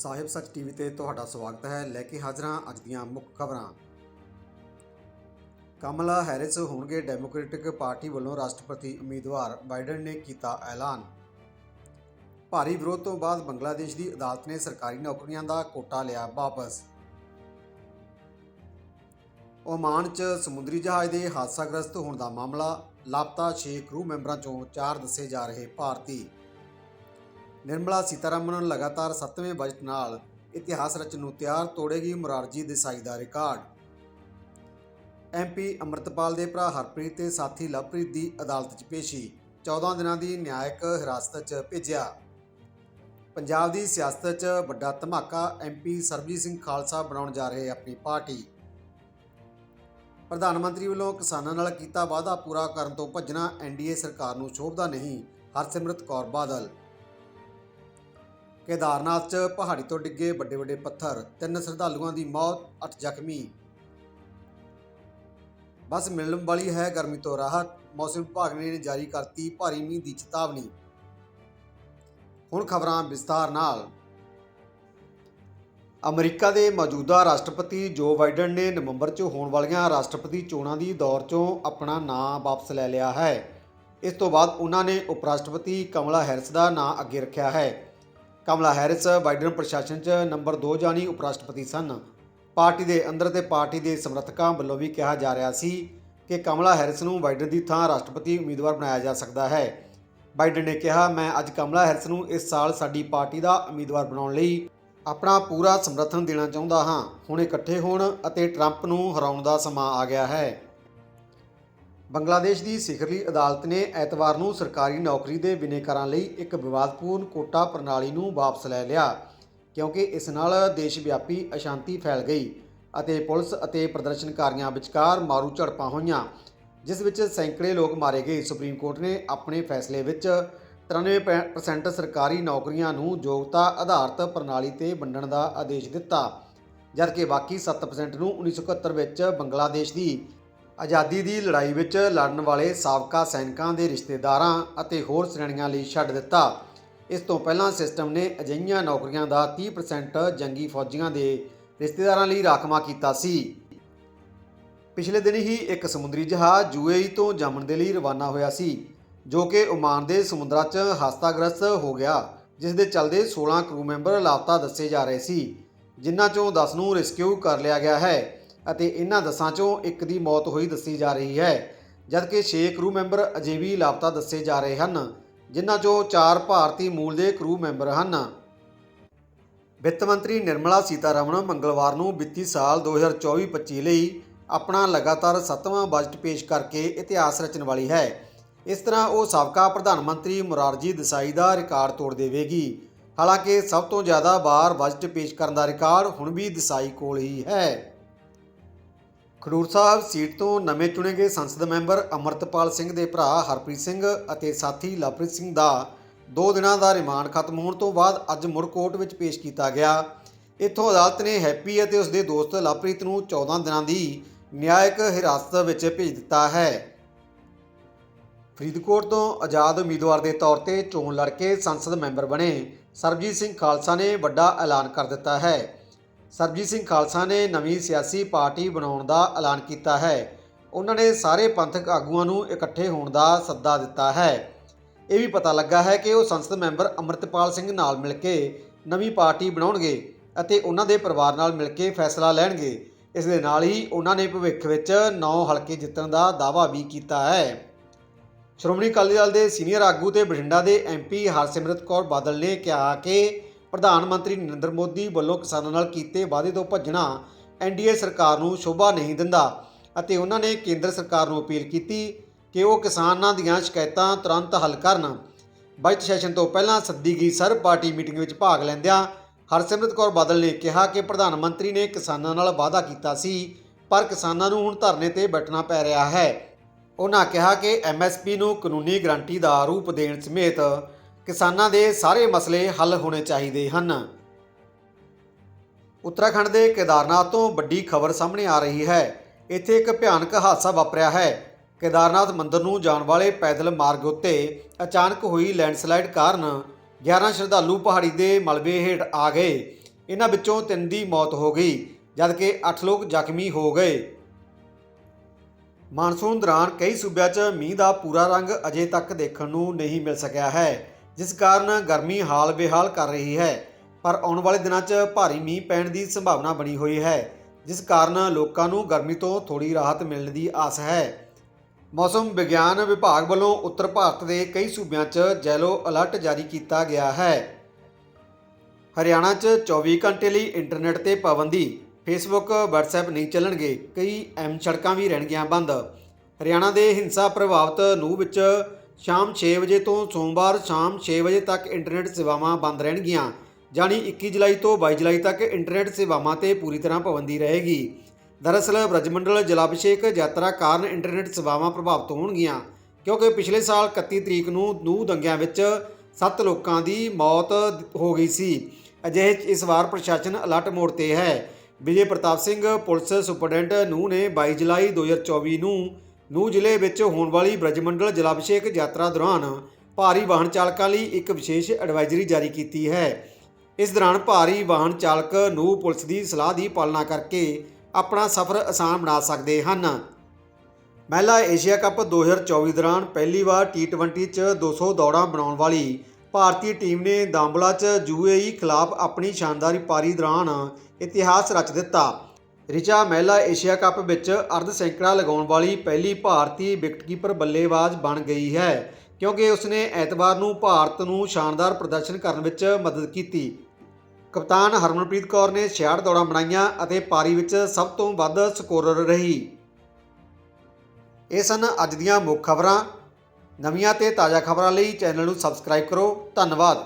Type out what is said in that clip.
ਸਾਹਿਬ ਸੱਚ ਟੀਵੀ ਤੇ ਤੁਹਾਡਾ ਸਵਾਗਤ ਹੈ। ਲੈ ਕੇ ਹਾਜ਼ਰਾਂ ਅੱਜ ਦੀਆਂ ਮੁੱਖ ਖਬਰਾਂ। ਕਮਲਾ ਹੈਰਿਸ ਹੋਣਗੇ ਡੈਮੋਕ੍ਰੈਟਿਕ ਪਾਰਟੀ ਵੱਲੋਂ ਰਾਸ਼ਟਰਪਤੀ ਉਮੀਦਵਾਰ ਬਾਈਡਨ ਨੇ ਕੀਤਾ ਐਲਾਨ। ਭਾਰੀ ਵਿਰੋਧ ਤੋਂ ਬਾਅਦ ਬੰਗਲਾਦੇਸ਼ ਦੀ ਅਦਾਲਤ ਨੇ ਸਰਕਾਰੀ ਨੌਕਰੀਆਂ ਦਾ ਕੋਟਾ ਲਿਆ ਵਾਪਸ। ਓਮਾਨ 'ਚ ਸਮੁੰਦਰੀ ਜਹਾਜ਼ ਦੇ ਹਾਦਸਾਗ੍ਰਸਤ ਹੋਣ ਦਾ ਮਾਮਲਾ, ਲਾਪਤਾ 6 ਕਰੂ ਮੈਂਬਰਾਂ ਚੋਂ 4 ਦੱਸੇ ਜਾ ਰਹੇ ਭਾਰਤੀ। ਨਿਰਮਲਾ ਸੀਤਾਰਮਨ ਲਗਾਤਾਰ 7ਵੇਂ ਬਜਟ ਨਾਲ ਇਤਿਹਾਸ ਰਚਨ ਨੂੰ ਤਿਆਰ ਤੋੜੇਗੀ ਮੁਰਾਰਜੀ ਦੇਸਾਈ ਦਾ ਰਿਕਾਰਡ। ਐਮਪੀ ਅੰਮ੍ਰਿਤਪਾਲ ਦੇ ਭਰਾ ਹਰਪ੍ਰੀਤ ਤੇ ਸਾਥੀ ਲਵਪ੍ਰੀਤ ਦੀ ਅਦਾਲਤ 'ਚ ਪੇਸ਼ੀ 14 ਦਿਨਾਂ ਦੀ ਨਿਆਇਕ ਹਿਰਾਸਤ 'ਚ ਭੇਜਿਆ। ਪੰਜਾਬ ਦੀ ਸਿਆਸਤ 'ਚ ਵੱਡਾ ਧਮਾਕਾ ਐਮਪੀ ਸਰਬਜੀਤ ਸਿੰਘ ਖਾਲਸਾ ਬਣਾਉਣ ਜਾ ਰਹੇ ਆਪਣੀ ਪਾਰਟੀ। ਪ੍ਰਧਾਨ ਮੰਤਰੀ ਵੱਲੋਂ ਕਿਸਾਨਾਂ ਨਾਲ ਕੀਤਾ ਵਾਅਦਾ ਪੂਰਾ ਕਰਨ ਤੋਂ ਭੱਜਣਾ ਐਨਡੀਏ ਸਰਕਾਰ ਨੂੰ ਸ਼ੋਭਦਾ ਨਹੀਂ, ਹਰਸਿਮਰਤ ਕੌਰ ਬਾਦਲ ਕੇਦਾਰਨਾਥ 'ਚ ਪਹਾੜੀ ਤੋਂ ਡਿੱਗੇ ਵੱਡੇ ਵੱਡੇ ਪੱਥਰ, ਤਿੰਨ ਸ਼ਰਧਾਲੂਆਂ ਦੀ ਮੌਤ, ਅੱਠ ਜ਼ਖਮੀ। ਬਸ ਮਿਲਣ ਵਾਲੀ ਹੈ ਗਰਮੀ ਤੋਂ ਰਾਹਤ, ਮੌਸਮ ਵਿਭਾਗ ਨੇ ਜਾਰੀ ਕਰਤੀ ਭਾਰੀ ਮੀਂਹ ਦੀ ਚੇਤਾਵਨੀ। ਹੁਣ ਖਬਰਾਂ ਵਿਸਤਾਰ ਨਾਲ। ਅਮਰੀਕਾ ਦੇ ਮੌਜੂਦਾ ਰਾਸ਼ਟਰਪਤੀ ਜੋ ਬਾਈਡਨ ਨੇ ਨਵੰਬਰ 'ਚ ਹੋਣ ਵਾਲੀਆਂ ਰਾਸ਼ਟਰਪਤੀ ਚੋਣਾਂ ਦੀ ਦੌਰ 'ਚੋਂ ਆਪਣਾ ਨਾਂ ਵਾਪਸ ਲੈ ਲਿਆ ਹੈ। ਇਸ ਤੋਂ ਬਾਅਦ ਉਹਨਾਂ ਨੇ ਉਪ ਰਾਸ਼ਟਰਪਤੀ ਕਮਲਾ ਹੈਰਿਸ ਦਾ ਨਾਂ ਅੱਗੇ ਰੱਖਿਆ ਹੈ। ਕਮਲਾ ਹੈਰਿਸ ਬਾਈਡਨ ਪ੍ਰਸ਼ਾਸਨ 'ਚ ਨੰਬਰ 2 ਜਾਣੀ ਉਪ ਰਾਸ਼ਟਰਪਤੀ ਸਨ। ਪਾਰਟੀ ਦੇ ਅੰਦਰ ਤੇ ਪਾਰਟੀ ਦੇ ਸਮਰਥਕਾਂ ਵੱਲੋਂ ਵੀ ਕਿਹਾ ਜਾ ਰਿਹਾ ਸੀ ਕਿ ਕਮਲਾ ਹੈਰਿਸ ਨੂੰ ਬਾਈਡਨ ਦੀ ਥਾਂ ਰਾਸ਼ਟਰਪਤੀ ਉਮੀਦਵਾਰ ਬਣਾਇਆ ਜਾ ਸਕਦਾ ਹੈ। ਬਾਈਡਨ ਨੇ ਕਿਹਾ, ਮੈਂ ਅੱਜ ਕਮਲਾ ਹੈਰਿਸ ਨੂੰ ਇਸ ਸਾਲ ਸਾਡੀ ਪਾਰਟੀ ਦਾ ਉਮੀਦਵਾਰ ਬਣਾਉਣ ਲਈ ਆਪਣਾ ਪੂਰਾ ਸਮਰਥਨ ਦੇਣਾ ਚਾਹੁੰਦਾ ਹਾਂ। ਹੁਣ ਇਕੱਠੇ ਹੋਣ ਅਤੇ ਟਰੰਪ ਨੂੰ ਹਰਾਉਣ ਦਾ ਸਮਾਂ ਆ ਗਿਆ ਹੈ। ਬੰਗਲਾਦੇਸ਼ ਦੀ ਸਿਖਰਲੀ ਅਦਾਲਤ ਨੇ ਐਤਵਾਰ ਨੂੰ ਸਰਕਾਰੀ ਨੌਕਰੀ ਦੇ ਬਿਨੇਕਾਰਾਂ ਲਈ ਇੱਕ ਵਿਵਾਦਪੂਰਨ ਕੋਟਾ ਪ੍ਰਣਾਲੀ ਨੂੰ ਵਾਪਸ ਲੈ ਲਿਆ, ਕਿਉਂਕਿ ਇਸ ਨਾਲ ਦੇਸ਼ ਵਿਆਪੀ ਅਸ਼ਾਂਤੀ ਫੈਲ ਗਈ ਅਤੇ ਪੁਲਿਸ ਅਤੇ ਪ੍ਰਦਰਸ਼ਨਕਾਰੀਆਂ ਵਿਚਕਾਰ ਮਾਰੂ ਝੜਪਾਂ ਹੋਈਆਂ, ਜਿਸ ਵਿੱਚ ਸੈਂਕੜੇ ਲੋਕ ਮਾਰੇ ਗਏ। ਸੁਪਰੀਮ ਕੋਰਟ ਨੇ ਆਪਣੇ ਫੈਸਲੇ ਵਿੱਚ 93% ਸਰਕਾਰੀ ਨੌਕਰੀਆਂ ਨੂੰ ਯੋਗਤਾ ਆਧਾਰਿਤ ਪ੍ਰਣਾਲੀ ਤੇ ਵੰਡਣ ਦਾ ਆਦੇਸ਼ ਦਿੱਤਾ, ਜਦਕਿ ਬਾਕੀ 7% ਨੂੰ 1971 ਵਿੱਚ ਬੰਗਲਾਦੇਸ਼ ਦੀ ਆਜ਼ਾਦੀ ਦੀ ਲੜਾਈ ਵਿੱਚ ਲੜਨ ਵਾਲੇ ਸਾਬਕਾ ਸੈਨਿਕਾਂ ਦੇ ਰਿਸ਼ਤੇਦਾਰਾਂ ਅਤੇ ਹੋਰ ਸ਼੍ਰੇਣੀਆਂ ਲਈ ਛੱਡ ਦਿੱਤਾ। ਇਸ ਤੋਂ ਪਹਿਲਾਂ ਸਿਸਟਮ ਨੇ ਅਜਿਹੀਆਂ ਨੌਕਰੀਆਂ ਦਾ 30% ਜੰਗੀ ਫੌਜੀਆਂ ਦੇ ਰਿਸ਼ਤੇਦਾਰਾਂ ਲਈ ਰਾਖਵਾਂ ਕੀਤਾ ਸੀ। ਪਿਛਲੇ ਦਿਨ ਹੀ ਇੱਕ ਸਮੁੰਦਰੀ ਜਹਾਜ਼ ਯੂਏਈ ਤੋਂ ਜਮਨ ਦੇ ਲਈ ਰਵਾਨਾ ਹੋਇਆ ਸੀ, ਜੋ ਕਿ ਓਮਾਨ ਦੇ ਸਮੁੰਦਰਾਂ 'ਚ ਹਾਦਸਾਗ੍ਰਸਤ ਹੋ ਗਿਆ, ਜਿਸ ਦੇ ਚਲਦੇ 16 ਕਰੂ ਮੈਂਬਰ ਲਾਪਤਾ ਦੱਸੇ ਜਾ ਰਹੇ ਸੀ, ਜਿਨ੍ਹਾਂ ਚੋਂ 10 ਨੂੰ ਰੈਸਕਿਊ ਕਰ ਲਿਆ ਗਿਆ ਹੈ। ਅਤੇ ਇਹਨਾਂ ਦਸਾਂ ਚੋਂ ਇੱਕ ਦੀ ਮੌਤ ਹੋਈ ਦੱਸੀ ਜਾ ਰਹੀ ਹੈ। ਜਦਕਿ 6 ਕਰੂ ਮੈਂਬਰ ਅਜੇ ਵੀ ਲਾਪਤਾ ਦੱਸੇ ਜਾ ਰਹੇ ਹਨ, ਜਿਨ੍ਹਾਂ ਚੋਂ 4 ਭਾਰਤੀ ਮੂਲ ਦੇ ਕਰੂ ਮੈਂਬਰ ਹਨ। ਵਿੱਤ ਮੰਤਰੀ ਨਿਰਮਲਾ ਸੀਤਾਰਮਣ ਮੰਗਲਵਾਰ ਨੂੰ ਵਿੱਤੀ ਸਾਲ 2024-25 ਲਈ ਆਪਣਾ ਲਗਾਤਾਰ 7ਵਾਂ ਬਜਟ ਪੇਸ਼ ਕਰਕੇ ਇਤਿਹਾਸ ਰਚਣ ਵਾਲੀ ਹੈ। ਇਸ ਤਰ੍ਹਾਂ ਉਹ ਸਾਬਕਾ ਪ੍ਰਧਾਨ ਮੰਤਰੀ ਮੁਰਾਰਜੀ ਦੇਸਾਈ ਦਾ ਰਿਕਾਰਡ ਤੋੜ ਦੇਵੇਗੀ। ਹਾਲਾਂਕਿ ਸਭ ਤੋਂ ਜ਼ਿਆਦਾ ਵਾਰ ਬਜਟ ਪੇਸ਼ ਕਰਨ ਦਾ ਰਿਕਾਰਡ ਹੁਣ ਵੀ ਦੇਸਾਈ ਕੋਲ ਹੀ ਹੈ। ਖਡੂਰ ਸਾਹਿਬ ਸੀਟ ਤੋਂ ਨਵੇਂ ਚੁਣੇ ਗਏ ਸੰਸਦ ਮੈਂਬਰ ਅਮਰਤਪਾਲ ਸਿੰਘ ਦੇ ਭਰਾ ਹਰਪ੍ਰੀਤ ਸਿੰਘ ਅਤੇ ਸਾਥੀ ਲਵਪ੍ਰੀਤ ਸਿੰਘ ਦਾ 2 ਦਿਨਾਂ ਦਾ ਰਿਮਾਂਡ ਖਤਮ ਹੋਣ ਤੋਂ ਬਾਅਦ ਅੱਜ ਮੁੜ ਕੋਰਟ ਵਿੱਚ ਪੇਸ਼ ਕੀਤਾ ਗਿਆ। ਇੱਥੋਂ ਅਦਾਲਤ ਨੇ ਹੈਪੀ ਅਤੇ ਉਸ ਦੇ ਦੋਸਤ ਲਵਪ੍ਰੀਤ ਨੂੰ 14 ਦਿਨਾਂ ਦੀ ਨਿਆਇਕ ਹਿਰਾਸਤ ਵਿੱਚ ਭੇਜ ਦਿੱਤਾ ਹੈ। ਫਰੀਦਕੋਟ ਤੋਂ ਆਜ਼ਾਦ ਉਮੀਦਵਾਰ ਦੇ ਤੌਰ ਤੇ ਚੋਣ ਲੜ ਕੇ ਸੰਸਦ ਮੈਂਬਰ ਬਣੇ ਸਰਬਜੀਤ ਸਿੰਘ ਖਾਲਸਾ ਨੇ ਵੱਡਾ ਐਲਾਨ ਕਰ ਦਿੱਤਾ ਹੈ। ਸਰਬਜੀਤ ਸਿੰਘ ਖਾਲਸਾ ਨੇ ਨਵੀਂ ਸਿਆਸੀ ਪਾਰਟੀ ਬਣਾਉਣ ਦਾ ਐਲਾਨ ਕੀਤਾ ਹੈ। ਉਹਨਾਂ ਨੇ ਸਾਰੇ ਪੰਥਕ ਆਗੂਆਂ ਨੂੰ ਇਕੱਠੇ ਹੋਣ ਦਾ ਸੱਦਾ ਦਿੱਤਾ ਹੈ। ਇਹ ਵੀ ਪਤਾ ਲੱਗਾ ਹੈ ਕਿ ਉਹ ਸੰਸਦ ਮੈਂਬਰ ਅਮਰਤਪਾਲ ਸਿੰਘ ਨਾਲ ਮਿਲ ਕੇ ਨਵੀਂ ਪਾਰਟੀ ਬਣਾਉਣਗੇ ਅਤੇ ਉਹਨਾਂ ਦੇ ਪਰਿਵਾਰ ਨਾਲ ਮਿਲ ਕੇ ਫੈਸਲਾ ਲੈਣਗੇ। ਇਸ ਦੇ ਨਾਲ ਹੀ ਉਹਨਾਂ ਨੇ ਭਵਿੱਖ ਵਿੱਚ 9 ਹਲਕੇ ਜਿੱਤਣ ਦਾ ਦਾਅਵਾ ਵੀ ਕੀਤਾ ਹੈ। ਸ਼੍ਰੋਮਣੀ ਅਕਾਲੀ ਦਲ ਦੇ ਸੀਨੀਅਰ ਆਗੂ ਤੇ ਬਠਿੰਡਾ ਦੇ ਐਮਪੀ ਹਰਸਿਮਰਤ ਕੌਰ ਬਾਦਲ ਨੇ ਕਿਹਾ ਕਿ ਪ੍ਰਧਾਨ ਮੰਤਰੀ ਨਰਿੰਦਰ ਮੋਦੀ ਵੱਲੋਂ ਕਿਸਾਨਾਂ ਨਾਲ ਕੀਤੇ ਵਾਅਦੇ ਤੋਂ ਭੱਜਣਾ ਐਨਡੀਏ ਸਰਕਾਰ ਨੂੰ ਸ਼ੋਭਾ ਨਹੀਂ ਦਿੰਦਾ ਅਤੇ ਉਹਨਾਂ ਨੇ ਕੇਂਦਰ ਸਰਕਾਰ ਨੂੰ ਅਪੀਲ ਕੀਤੀ ਕਿ ਉਹ ਕਿਸਾਨਾਂ ਦੀਆਂ ਸ਼ਿਕਾਇਤਾਂ ਤੁਰੰਤ ਹੱਲ ਕਰਨ। ਬਜਟ ਸੈਸ਼ਨ ਤੋਂ ਪਹਿਲਾਂ ਸੱਦੀ ਗਈ ਸਰਬ ਪਾਰਟੀ ਮੀਟਿੰਗ ਵਿੱਚ ਭਾਗ ਲੈਂਦਿਆਂ ਹਰਸਿਮਰਤ ਕੌਰ ਬਾਦਲ ਨੇ ਕਿਹਾ ਕਿ ਪ੍ਰਧਾਨ ਮੰਤਰੀ ਨੇ ਕਿਸਾਨਾਂ ਨਾਲ ਵਾਅਦਾ ਕੀਤਾ ਸੀ, ਪਰ ਕਿਸਾਨਾਂ ਨੂੰ ਹੁਣ ਧਰਨੇ ਤੇ ਬੈਠਣਾ ਪੈ ਰਿਹਾ ਹੈ। ਉਹਨਾਂ ਕਿਹਾ ਕਿ ਐਮਐਸਪੀ ਨੂੰ ਕਾਨੂੰਨੀ ਗਰੰਟੀ ਦਾ ਰੂਪ ਦੇਣ ਸਮੇਤ ਕਿਸਾਨਾਂ ਦੇ ਸਾਰੇ ਮਸਲੇ ਹੱਲ ਹੋਣੇ ਚਾਹੀਦੇ ਹਨ। ਉੱਤਰਾਖੰਡ ਦੇ ਕੇਦਾਰਨਾਥ ਤੋਂ ਵੱਡੀ ਖਬਰ ਸਾਹਮਣੇ ਆ ਰਹੀ ਹੈ। ਇੱਥੇ ਇੱਕ ਭਿਆਨਕ ਹਾਦਸਾ ਵਾਪਰਿਆ ਹੈ। ਕੇਦਾਰਨਾਥ ਮੰਦਰ ਨੂੰ ਜਾਣ ਵਾਲੇ ਪੈਦਲ ਮਾਰਗ ਉੱਤੇ ਅਚਾਨਕ ਹੋਈ ਲੈਂਡਸਲਾਈਡ ਕਾਰਨ 11 ਸ਼ਰਧਾਲੂ ਪਹਾੜੀ ਦੇ ਮਲਬੇ ਹੇਠ ਆ ਗਏ। ਇਹਨਾਂ ਵਿੱਚੋਂ ਤਿੰਨ ਦੀ ਮੌਤ ਹੋ ਗਈ, ਜਦਕਿ 8 ਲੋਕ ਜ਼ਖਮੀ ਹੋ ਗਏ। ਮਾਨਸੂਨ ਦੌਰਾਨ ਕਈ ਸੂਬਿਆਂ 'ਚ ਮੀਂਹ ਦਾ ਪੂਰਾ ਰੰਗ ਅਜੇ ਤੱਕ ਦੇਖਣ ਨੂੰ ਨਹੀਂ ਮਿਲ ਸਕਿਆ ਹੈ। ਜਿਸ ਕਾਰਨ ਗਰਮੀ ਹਾਲ ਬੇਹਾਲ ਕਰ ਰਹੀ ਹੈ। ਪਰ ਆਉਣ ਵਾਲੇ ਦਿਨਾਂ 'ਚ ਭਾਰੀ ਮੀਂਹ ਪੈਣ ਦੀ ਸੰਭਾਵਨਾ ਬਣੀ ਹੋਈ ਹੈ, ਜਿਸ ਕਾਰਨ ਲੋਕਾਂ ਨੂੰ ਗਰਮੀ ਤੋਂ ਥੋੜੀ ਰਾਹਤ ਮਿਲਣ ਦੀ ਆਸ ਹੈ। ਮੌਸਮ ਵਿਗਿਆਨ ਵਿਭਾਗ ਵੱਲੋਂ ਉੱਤਰ ਭਾਰਤ ਦੇ ਕਈ ਸੂਬਿਆਂ 'ਚ ਜੈਲੋ ਅਲਰਟ ਜਾਰੀ ਕੀਤਾ ਗਿਆ ਹੈ। ਹਰਿਆਣਾ 'ਚ 24 ਘੰਟੇ ਲਈ ਇੰਟਰਨੈਟ ਤੇ ਪਾਬੰਦੀ ਫੇਸਬੁੱਕ WhatsApp ਨਹੀਂ ਚੱਲਣਗੇ, ਕਈ ਐਮ ਸੜਕਾਂ ਵੀ ਰਹਿਣਗੀਆਂ ਬੰਦ। ਹਰਿਆਣਾ ਦੇ ਹਿੰਸਾ ਪ੍ਰਭਾਵਿਤ ਨੂੰ ਵਿੱਚ ਸ਼ਾਮ 6 ਵਜੇ ਤੋਂ ਸੋਮਵਾਰ ਸ਼ਾਮ 6 ਵਜੇ ਤੱਕ ਇੰਟਰਨੈਟ ਸੇਵਾਵਾਂ ਬੰਦ ਰਹਿਣਗੀਆਂ ਜਾਣੀ 21 ਜੁਲਾਈ ਤੋਂ 22 ਜੁਲਾਈ ਤੱਕ ਇੰਟਰਨੈਟ ਸੇਵਾਵਾਂ ਤੇ ਪੂਰੀ ਤਰ੍ਹਾਂ ਪਾਬੰਦੀ ਰਹੇਗੀ। ਦਰਅਸਲ ਬ੍ਰਜਮੰਡਲ ਜਲਾਭਿਸ਼ੇਕ ਯਾਤਰਾ ਕਾਰਨ ਇੰਟਰਨੈਟ ਸੇਵਾਵਾਂ ਪ੍ਰਭਾਵਿਤ ਹੋਣਗੀਆਂ, ਕਿਉਂਕਿ ਪਿਛਲੇ ਸਾਲ 31 ਤਰੀਕ ਨੂੰ ਨੂਹ ਦੰਗਿਆਂ ਵਿੱਚ 7 ਲੋਕਾਂ ਦੀ ਮੌਤ ਹੋ ਗਈ ਸੀ। ਅਜਿਹੇ ਇਸ ਵਾਰ ਪ੍ਰਸ਼ਾਸਨ ਅਲਰਟ ਮੋਡ ਤੇ ਹੈ। ਵਿਜੇ ਪ੍ਰਤਾਪ ਸਿੰਘ, ਪੁਲਿਸ ਸੁਪਰਡੈਂਟ ਨੂਹ ਨੇ 22 ਜੁਲਾਈ 2024 ਨੂੰ ਨੂੰ ਜ਼ਿਲ੍ਹੇ ਵਿੱਚ ਹੋਣ ਵਾਲੀ ਬ੍ਰਜਮੰਡਲ ਜਲਾਭਿਸ਼ੇਕ ਯਾਤਰਾ ਦੌਰਾਨ ਭਾਰੀ ਵਾਹਨ ਚਾਲਕਾਂ ਲਈ ਇੱਕ ਵਿਸ਼ੇਸ਼ ਐਡਵਾਈਜ਼ਰੀ ਜਾਰੀ ਕੀਤੀ ਹੈ। ਇਸ ਦੌਰਾਨ ਭਾਰੀ ਵਾਹਨ ਚਾਲਕ ਨੂੰ ਪੁਲਿਸ ਦੀ ਸਲਾਹ ਦੀ ਪਾਲਣਾ ਕਰਕੇ ਆਪਣਾ ਸਫ਼ਰ ਆਸਾਨ ਬਣਾ ਸਕਦੇ ਹਨ। ਮਹਿਲਾ ਏਸ਼ੀਆ ਕੱਪ 2024 ਦੌਰਾਨ ਪਹਿਲੀ ਵਾਰ T20 'ਚ 200 ਦੌੜਾਂ ਬਣਾਉਣ ਵਾਲੀ ਭਾਰਤੀ ਟੀਮ ਨੇ ਦਾਂਬਲਾ 'ਚ ਯੂਏਈ ਖਿਲਾਫ ਆਪਣੀ ਸ਼ਾਨਦਾਰ ਪਾਰੀ ਦੌਰਾਨ ਇਤਿਹਾਸ ਰਚ ਦਿੱਤਾ। ਰਿਚਾ ਮਹਿਲਾ ਏਸ਼ੀਆ ਕੱਪ ਵਿੱਚ ਅਰਧ ਸੈਂਕੜਾ ਲਗਾਉਣ ਵਾਲੀ ਪਹਿਲੀ ਭਾਰਤੀ ਵਿਕਟਕੀਪਰ ਬੱਲੇਬਾਜ਼ ਬਣ ਗਈ ਹੈ, ਕਿਉਂਕਿ ਉਸਨੇ ਐਤਵਾਰ ਨੂੰ ਭਾਰਤ ਨੂੰ ਸ਼ਾਨਦਾਰ ਪ੍ਰਦਰਸ਼ਨ ਕਰਨ ਵਿੱਚ ਮਦਦ ਕੀਤੀ। ਕਪਤਾਨ ਹਰਮਨਪ੍ਰੀਤ ਕੌਰ ਨੇ 66 ਦੌੜਾਂ ਬਣਾਈਆਂ ਅਤੇ ਪਾਰੀ ਵਿੱਚ ਸਭ ਤੋਂ ਵੱਧ ਸਕੋਰਰ ਰਹੀ। ਇਹ ਸਨ ਅੱਜ ਦੀਆਂ ਮੁੱਖ ਖਬਰਾਂ। ਨਵੀਆਂ ਤੇ ਤਾਜ਼ਾ ਖਬਰਾਂ ਲਈ ਚੈਨਲ ਨੂੰ ਸਬਸਕ੍ਰਾਈਬ ਕਰੋ। ਧੰਨਵਾਦ।